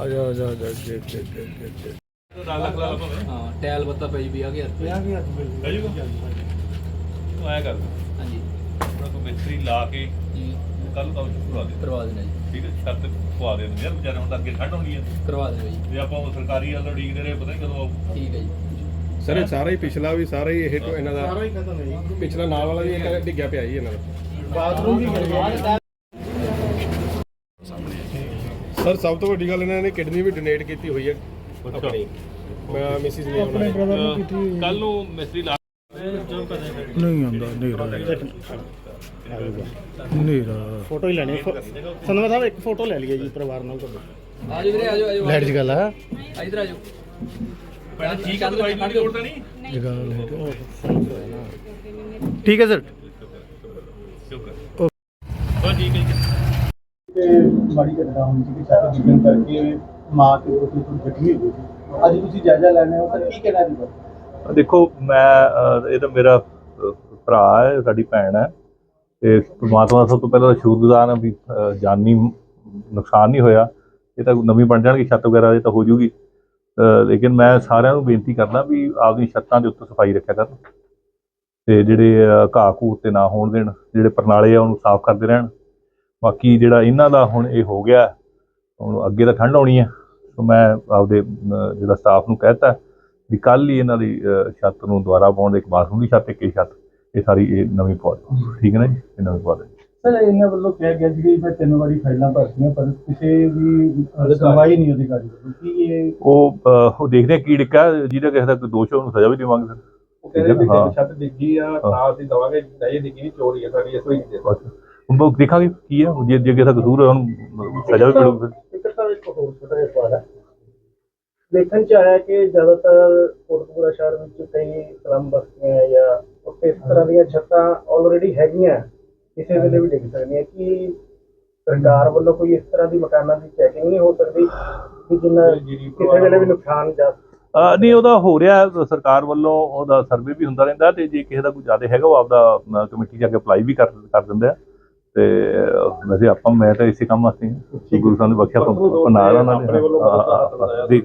ਆ ਜਾ ਆ ਜਾ ਆ ਜਾ ਦੇਖ ਦੇਖ ਦੇਖ ਦੇਖ, ਦੇਖ ਹਾਂ ਟੈਲ ਬੱਤਾ ਪਈ ਵੀ ਆ ਗਿਆ ਤੂੰ ਐ ਕਰ। ਹਾਂਜੀ। ਆਪਣਾ ਕੋਈ ਮਿਸਤਰੀ ਲਾ ਕੇ ਜੀ। ਕੱਲ ਕੰਮ ਸ਼ੁਰੂ ਕਰਾ ਦੇ। ਕਰਵਾ ਦੇਣਾ ਜੀ। ਠੀਕ ਹੈ ਛੱਤ ਪਵਾ ਦੇ ਯਾਰ ਵਿਚਾਰੇ ਹੁਣ ਤਾਂ ਅੱਗੇ ਠੰਡ ਹੋਣੀ ਹੈ ਕਰਵਾ ਦੇਣਾ ਜੀ। ਜੇ ਆਪਾਂ ਉਹ ਸਰਕਾਰੀ ਵਾਲਾ ਉਡੀਕਦੇ ਰਹੇ ਪਤਾ ਨਹੀਂ ਕਦੋਂ ਆਊ। ਠੀਕ ਹੈ ਜੀ। ਸਰ ਇਹ ਸਾਰਾ ਹੀ ਪਿਛਲਾ ਵੀ ਸਾਰਾ ਹੀ ਇਹ ਤੋਂ ਇਹਨਾਂ ਦਾ ਸਾਰਾ ਹੀ ਖਤਮ ਹੈ ਜੀ। ਪਿਛਲਾ ਨਾਲ ਵਾਲਾ ਵੀ ਇੱਕ ਡਿੱਗਿਆ ਪਿਆ ਜੀ ਇਹਨਾਂ ਦਾ। ਬਾਥਰੂਮ ਵੀ ਗਿਰ ਗਿਆ ਸਰ ਸਭ ਤੋਂ ਵੱਡੀ ਗੱਲ ਇਹਨਾਂ ਨੇ ਕਿਡਨੀ ਵੀ ਡੋਨੇਟ ਕੀਤੀ ਹੋਈ ਹੈ। ਆਪਣੀ। ਮੈਂ ਮਿਸਿਸ ਨੇ ਆਪਣੇ ਕੱਲ ਨੂੰ ਮਿਸਤਰੀ ਲਾ ਨਹੀਂ ਆਉਂਦਾ ਨੇਰਾ ਨੇਰਾ ਫੋਟੋ ਹੀ ਲੈਣੀ ਸੰਧਵਾ ਸਾਹਿਬ ਇੱਕ ਫੋਟੋ ਲੈ ਲਈਏ ਜੀ ਪਰਿਵਾਰ ਨਾਲ ਤੁਹਾਡੇ। ਆਜੋ ਵੀਰੇ ਆਜੋ ਆਜੋ ਲੈਟ ਦੀ ਗੱਲ ਆ। ਆ ਇਧਰ ਆਜੋ ਪਹਿਲਾਂ ਠੀਕ ਹੈ ਦਵਾਈ ਦੀ ਲੋੜ ਤਾਂ ਨਹੀਂ। ਜਗਾ ਲੈ ਠੀਕ ਹੈ ਸਰ ਸ਼ੁਕਰ ਹਾਂ ਠੀਕ ਹੈ ਜੀ। ਤੇ ਮਾੜੀ ਘਟਨਾ ਹੋਈ ਸੀ ਕਿ ਛੱਤ ਡਿੱਗਣ ਕਰਕੇ ਮਾਂ ਤੇ ਪੁੱਤ ਨੂੰ ਜ਼ਖਮੀ ਹੋ ਗਏ ਅੱਜ ਤੁਸੀਂ ਜਾਇਜ਼ਾ ਲੈਣੇ ਹੋ, ਤਾਂ ਕੀ ਕਹਿਣਾ ਜੀ? ਦੇਖੋ, ਮੈਂ ਇਹ ਤਾਂ ਮੇਰਾ ਭਰਾ ਹੈ, ਸਾਡੀ ਭੈਣ ਹੈ। ਤੇ ਪਰਮਾਤਮਾ ਦਾ ਸਭ ਤੋਂ ਪਹਿਲਾਂ ਸ਼ੁਕਰਗੁਜ਼ਾਰ ਹਾਂ ਵੀ ਜਾਨੀ ਨੁਕਸਾਨ ਨਹੀਂ ਹੋਇਆ। ਇਹ ਤਾਂ ਨਵੀਂ ਬਣ ਜਾਣਗੀ, ਛੱਤ ਵਗੈਰਾ ਇਹ ਤਾਂ ਹੋ ਜੂਗੀ। ਲੇਕਿਨ ਮੈਂ ਸਾਰਿਆਂ ਨੂੰ ਬੇਨਤੀ ਕਰਦਾ ਵੀ ਆਪਦੀ ਛੱਤਾਂ ਦੇ ਉੱਤੇ ਸਫ਼ਾਈ ਰੱਖਿਆ ਕਰਨ। ਤੇ ਜਿਹੜੇ ਘਾਹ ਘੂਹ ਉੱਤੇ ਨਾ ਹੋਣ ਦੇਣ, ਜਿਹੜੇ ਪਰਨਾਲੇ ਆ ਉਹਨੂੰ ਸਾਫ਼ ਕਰਦੇ ਰਹਿਣ। ਬਾਕੀ ਜਿਹੜਾ ਇਹਨਾਂ ਦਾ ਹੁਣ ਇਹ ਹੋ ਗਿਆ ਹੁਣ ਅੱਗੇ ਤਾਂ ਠੰਡ ਆਉਣੀ ਹੈ ਸੋ ਮੈਂ ਆਪਦੇ ਜਿਹੜਾ ਸਟਾਫ ਨੂੰ ਕਹਿਤਾ ਵੀ ਕੱਲ ਹੀ ਇਹਨਾਂ ਦੀ ਛੱਤ ਨੂੰ ਦੁਬਾਰਾ ਪਾਉਣ ਦੇ ਇੱਕ ਬਾਥਰੂਮ ਦੀ ਛੱਤ ਇੱਕ ਛੱਤ ਇਹ ਸਾਰੀ ਇਹ ਨਵੀਂ ਪਾ ਦਿਓ ਠੀਕ ਹੈ ਨਾ ਜੀ? ਇਹ ਨਵੀਂ ਪਾ ਦਿਓ ਸਰ ਇਹਨਾਂ ਵੱਲੋਂ ਕਿਹਾ ਗਿਆ ਸੀ ਕਿ ਮੈਂ ਤਿੰਨ ਵਾਰੀ ਫਾਈਲਾਂ ਭਰਤੀਆਂ ਪਰ ਕਿਸੇ ਵੀ ਸੁਣਵਾਈ ਨਹੀਂ ਅਧਿਕਾਰੀ ਵੱਲੋਂ ਕੀ ਇਹ ਉਹ ਉਹ ਦੇਖਦੇ ਕੀ ਡਿੱਕਾ ਜਿਹਦਾ ਕਿਸੇ ਦਾ ਦੋਸ਼ ਉਹਨੂੰ ਸਜ਼ਾ ਵੀ ਦੇਵਾਂਗੇ ਫਿਰ ਉਹ ਕਹਿੰਦੇ ਵੀ ਛੱਤ ਡਿੱਗੀ ਆ ਤਾਂ ਅਸੀਂ ਦਵਾਂਗੇ ਨਹੀਂ ਡਿੱਗੀ ਚੋਰੀ ਆ ਸਾਡੀ ਇਸ ਲਈ ਦੇ ਦਿਓ। ਹੁਣ ਉਹ ਦੇਖਾਂਗੇ ਕੀ ਹੈ ਜੇ ਜੇ ਕਿਸੇ ਦਾ ਕਸੂਰ ਹੈ ਉਹਨੂੰ ਸਜ਼ਾ ਵੀ ਮਿਲੂਗੀ ਫਿਰ। ਇੱਕ ਤਾਂ ਇੱਕ ਹੋਰ ਛੋਟਾ ਜਿਹਾ ਸਵਾਲ ਹੈ ਦੇਖਣ ਚ ਆਇਆ ਕਿ ਜ਼ਿਆਦਾਤਰ ਕੋਟਕਪੂਰਾ ਸ਼ਹਿਰ ਵਿੱਚ ਕਈ ਸਲਮ ਬਸਤੀਆਂ ਜਾਂ ਉੱਥੇ ਇਸ ਤਰ੍ਹਾਂ ਦੀਆਂ ਛੱਤਾਂ ਆਲਰੇਡੀ ਹੈਗੀਆਂ ਕਿਸੇ ਵੇਲੇ ਵੀ ਡਿੱਗ ਸਕਦੀਆਂ। ਕਿ ਸਰਕਾਰ ਵੱਲੋਂ ਕੋਈ ਇਸ ਤਰ੍ਹਾਂ ਦੀ ਮਕਾਨਾਂ ਦੀ ਚੈਕਿੰਗ ਨਹੀਂ ਹੋ ਸਕਦੀ ਕਿ ਜਿੰਨਾ ਕਿਸੇ ਵੇਲੇ ਵੀ ਨੁਕਸਾਨ ਜਾ ਨਹੀਂ ਉਹਦਾ ਹੋ ਰਿਹਾ ਹੈ, ਸਰਕਾਰ ਵੱਲੋਂ ਉਹਦਾ ਸਰਵੇ ਵੀ ਹੁੰਦਾ ਰਹਿੰਦਾ ਤੇ ਜੇ ਕਿਸੇ ਦਾ ਕੋਈ ਜ਼ਿਆਦਾ ਹੈਗਾ ਉਹ ਆਪਦਾ ਕਮੇਟੀ ਜਾ ਕੇ ਅਪਲਾਈ ਵੀ ਕਰ ਕਰ ਦਿੰਦੇ ਆ। ਤੇ ਵੈਸੇ ਆਪਾਂ ਮੈਂ ਤਾਂ ਇਸੇ ਕੰਮ ਵਾਸਤੇ ਹੀ ਹਾਂ। ਗੁਰੂ ਸਾਹਿਬ ਨੇ ਬਖਸ਼ਿਆ ਤੋਂ ਨਾਲ ਉਹਨਾਂ ਆਪਣੇ ਵੱਲੋਂ ਬਹੁਤ ਸਾਰਾ ਦੇ